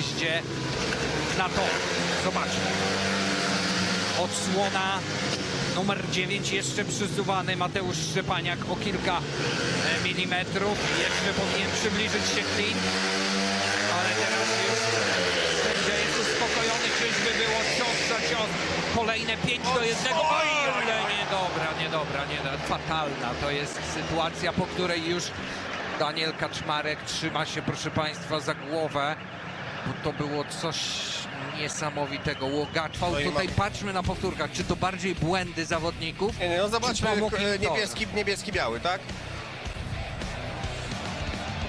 wyjeździe na to. Zobaczmy. Odsłona numer 9 jeszcze przysuwany Mateusz Szczepaniak o kilka e, milimetrów. Jeszcze powinien przybliżyć się Klin. Ale teraz już sędzia jest uspokojony. Czyżby było cios za cios. Kolejne 5 do 1. Oj, ale niedobra, niedobra, niedobra. Fatalna to jest sytuacja, po której już Daniel Kaczmarek trzyma się, proszę Państwa, za głowę. Bo to było coś niesamowitego. Łogatwał. No Tutaj ma- patrzmy na powtórkach. Czy to bardziej błędy zawodników? Nie, nie, no zobaczmy, e, niebieski, niebieski, biały, tak?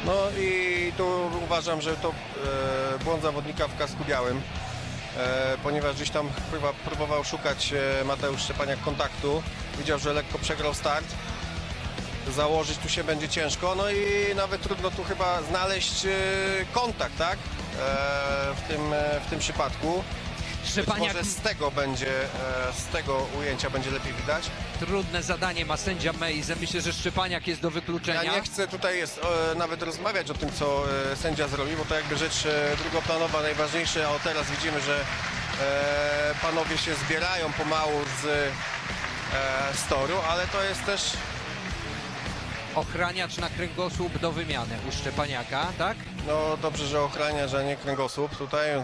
No i tu uważam, że to e, błąd zawodnika w kasku białym, e, ponieważ gdzieś tam chyba próbował szukać e, Mateusz Szczepaniak kontaktu. Widział, że lekko przegrał start. Założyć tu się będzie ciężko, no i nawet trudno tu chyba znaleźć e, kontakt, tak? E, w, tym, e, w tym przypadku. Być Szczepaniak może z tego będzie, e, z tego ujęcia będzie lepiej widać. trudne zadanie ma sędzia Mejze. Myślę, że Szczepaniak jest do wykluczenia. Ja nie chcę tutaj jest, nawet rozmawiać o tym, co sędzia zrobił, bo to jakby rzecz drugoplanowa, najważniejsza, a teraz widzimy, że panowie się zbierają pomału z z toru, ale to jest też Ochraniacz na kręgosłup do wymiany u Szczepaniaka, tak? no dobrze, że ochrania, że nie kręgosłup tutaj.